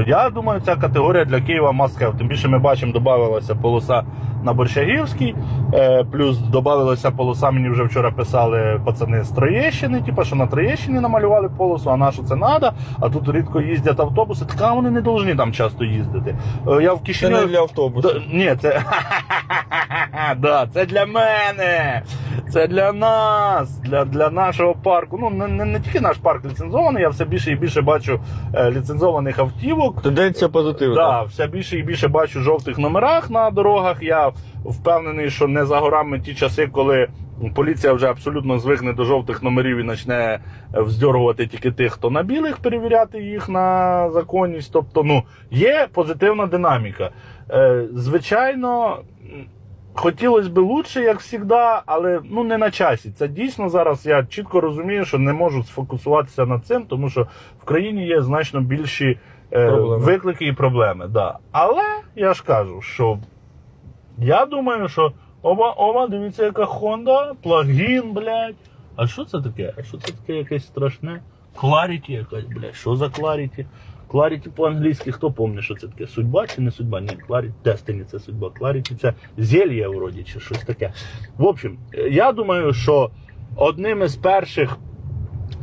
Я думаю, ця категорія для Києва have. Тим більше ми бачимо, додавалася полоса на Борщагівській, е, плюс додавалася полоса, мені вже вчора писали пацани з Троєщини, типу, що на Троєщині намалювали полосу, а на що це треба, а тут рідко їздять автобуси, така вони не повинні там часто їздити. Е, Я в Це не для автобусу. Ні, це. да, це для мене. Це для нас, для, для нашого парку. Ну, не, не, не тільки наш парк ліцензований, я все більше і більше бачу е, ліцензованих автівок. Тенденція позитивна. Да, все більше і більше бачу жовтих номерах на дорогах. Я впевнений, що не за горами ті часи, коли поліція вже абсолютно звикне до жовтих номерів і почне вздьоргувати тільки тих, хто на білих, перевіряти їх на законність. Тобто, ну, є позитивна динаміка. Е, звичайно. Хотілося б лучше, як завжди, але ну не на часі. Це дійсно зараз я чітко розумію, що не можу сфокусуватися над цим, тому що в країні є значно більші е, виклики і проблеми. Да. Але я ж кажу, що я думаю, що оба, оба, дивіться, яка Honda, плагін, блядь. А що це таке? А що це таке якесь страшне? Clarity якась, блядь. Що за Clarity? Clarity по-англійськи, хто пам'ятає, що це таке? Судьба чи не судьба? Ні, Clarity, Destiny це судьба. Clarity це зельє вроді, чи щось таке. В общем, я думаю, що одним із перших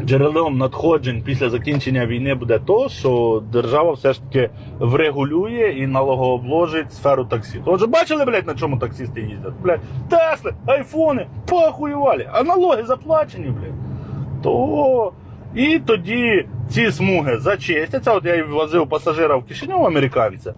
джерелом надходжень після закінчення війни буде то, що держава все ж таки врегулює і налогообложить сферу таксі. Отже, бачили, блядь, на чому таксісти їздять? Блядь, Тесли, айфони, поахуювали, а налоги заплачені, блядь. То і тоді ці смуги зачистяться. От я і возив пасажира в Кишиньов американця.